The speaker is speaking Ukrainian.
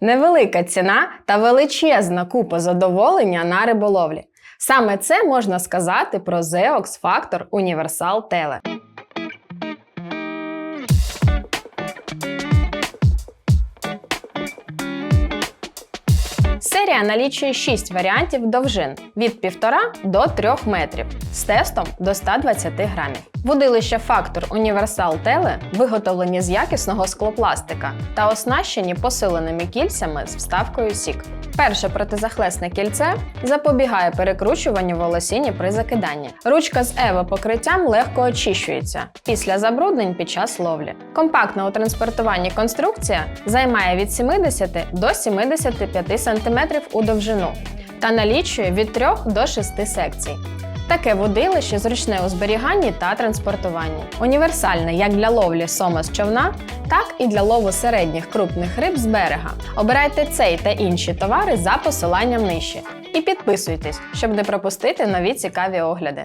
Невелика ціна та величезна купа задоволення на риболовлі. Саме це можна сказати про Zeox Factor Universal Tele. Серія налічує 6 варіантів довжин від 1,5 до 3 метрів з тестом до 120 грамів. Вудилища Factor Universal Tele виготовлені з якісного склопластика та оснащені посиленими кільцями з вставкою сік. Перше протизахлесне кільце запобігає перекручуванню волосіні при закиданні. Ручка з ево покриттям легко очищується після забруднень під час ловлі. Компактна у транспортуванні конструкція займає від 70 до 75 см у довжину та налічує від 3 до 6 секцій. Таке водилище зручне у зберіганні та транспортуванні. Універсальне як для ловлі сома з човна, так і для лову середніх крупних риб з берега. Обирайте цей та інші товари за посиланням нижче. І підписуйтесь, щоб не пропустити нові цікаві огляди.